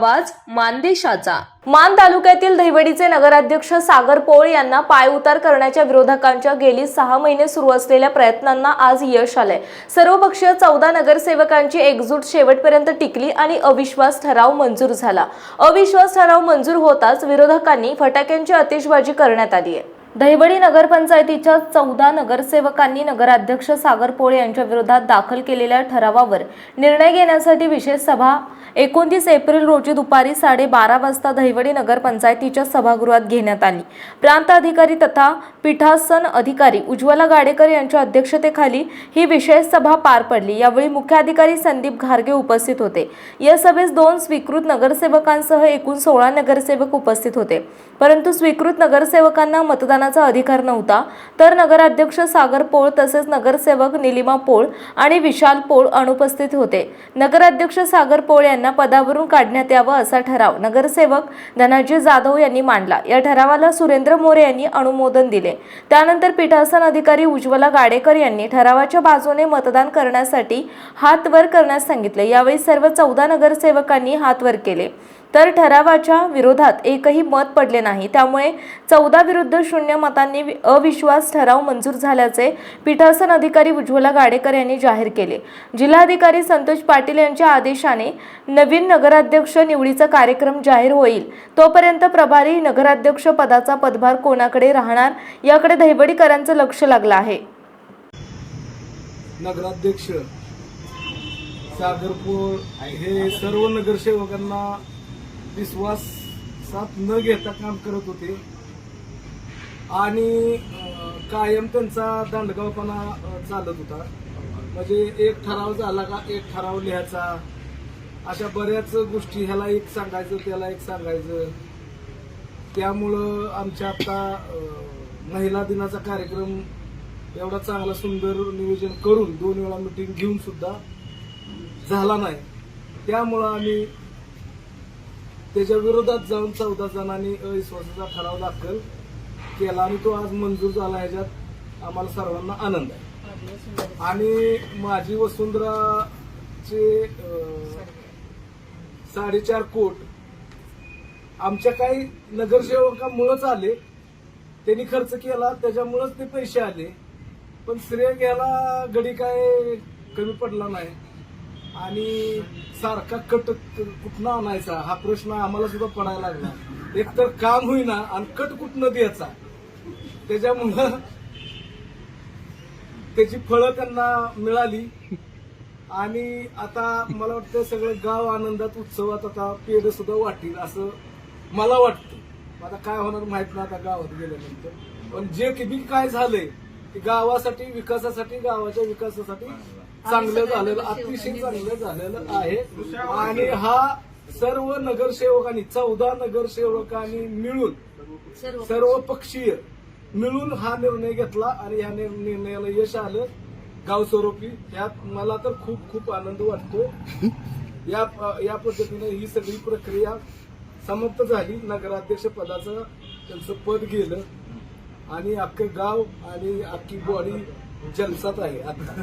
आवाज मानदेशाचा. मान तालुक्यातील दहिवडीचे नगराध्यक्ष सागर पोळ यांना पायउतार करण्याच्या विरोधकांच्या गेली सहा महिने सुरू असलेल्या प्रयत्नांना आज यश आलंय. सर्वपक्षीय चौदा नगरसेवकांची एकजूट शेवटपर्यंत टिकली आणि अविश्वास ठराव मंजूर झाला. अविश्वास ठराव मंजूर होताच विरोधकांनी फटाक्यांची आतिषबाजी करण्यात आली आहे. दहिवडी नगरपंचायतीच्या चौदा नगरसेवकांनी नगराध्यक्ष सागर पोळे यांच्या विरोधात दाखल केलेल्या ठरावावर निर्णय घेण्यासाठी विशेष सभा एकोणतीस एप्रिल रोजी दुपारी साडेबारा वाजता दहिवडी नगरपंचायतीच्या सभागृहात घेण्यात आली. प्रांत अधिकारी तथा पीठासन अधिकारी उज्ज्वला गाडेकर यांच्या अध्यक्षतेखाली ही विशेष सभा पार पडली. यावेळी मुख्याधिकारी संदीप घारगे उपस्थित होते. या सभेस दोन स्वीकृत नगरसेवकांसह एकूण सोळा नगरसेवक उपस्थित होते. परंतु स्वीकृत नगरसेवकांना मतदानाचा अधिकार नव्हता. तर नगराध्यक्ष सागर पोळ तसेच नगरसेवक निलिमा पोळ आणि विशाल पोळ अनुपस्थित होते. नगराध्यक्ष सागर पोळ यांनी पदावरून काढण्यात यावं असा ठराव नगरसेवक धनाजी जाधव यांनी मांडला. या ठरावाला सुरेंद्र मोरे यांनी अनुमोदन दिले. त्यानंतर पीठासन अधिकारी उज्ज्वला गाडेकर यांनी ठरावाच्या बाजूने मतदान करण्यासाठी हात वर करण्यास सांगितले. यावेळी सर्व चौदा नगरसेवकांनी हात वर केले. तर ठरावाच्या विरोधात एकही मत पडले नाही. त्यामुळे चौदा विरुद्ध शून्य मतांनी वि- अविश्वास ठराव मंजूर झाल्याचे पीठासन अधिकारी उज्ज्वला गाडेकर यांनी जाहीर केले. जिल्हाधिकारी संतोष पाटील यांच्या आदेशाने नवीन नगराध्यक्ष निवडीचा कार्यक्रम जाहीर होईल. तोपर्यंत प्रभारी नगराध्यक्ष पदाचा पदभार कोणाकडे राहणार याकडे दहिवडीकरांचं लक्ष लागलं आहे. नगराध्यक्ष सागरपूर हे सर्व नगरसेवकांना विश्वास साथ न घेता काम करत होते. आणि कायम त्यांचा दांडगावपणा चालत होता. म्हणजे एक ठराव झाला का एक ठराव लिहायचा. अशा बऱ्याच गोष्टी ह्याला एक सांगायचं त्याला एक सांगायचं. त्यामुळं आमच्या आता महिला दिनाचा कार्यक्रम एवढा चांगला सुंदर नियोजन करून दोन वेळा मिटिंग घेऊन सुद्धा झाला नाही. त्यामुळं आम्ही त्याच्या विरोधात जाऊन चौदा जणांनी अविश्वासाचा ठराव दाखल केला आणि तो आज मंजूर झाला. ह्याच्यात आम्हाला सर्वांना आनंद आहे. आणि माझी वसुंधराचे साडेचार कोट आमच्या काही नगरसेवकामुळेच आले. त्यांनी खर्च केला त्याच्यामुळेच ते पैसे आले. पण श्रेय घ्यायला गडी काय कमी पडला नाही. आणि सारखा कट कुठनं आणायचा? हा प्रश्न आम्हाला सुद्धा पडायला लागला. एक तर काम होईना आणि कट कुठनं द्यायचा? त्याच्यामुळं त्याची फळं त्यांना मिळाली. आणि आता मला वाटतं सगळं गाव आनंदात उत्सवात आता पेड सुद्धा वाटेल असं मला वाटतं. आता काय होणार माहीत नाही आता गावात गेल्यानंतर. पण जे किती काय झालंय ते गावासाठी विकासासाठी गावाच्या विकासासाठी चांगलं झालेलं अतिशय चांगलं झालेलं आहे. आणि हा सर्व नगरसेवकांनी चौदा नगरसेवकांनी मिळून सर्व पक्षीय मिळून हा निर्णय घेतला आणि या निर- निर्णयाला यश आलं. गाव स्वरूपी यात मला तर खूप खूप आनंद वाटतो. या या पद्धतीने ही सगळी प्रक्रिया समाप्त झाली. नगराध्यक्ष पदाचं त्यांचं पद गेलं. आणि अख्खं गाव आणि अख्खी बॉडी जलसात आहे. आता.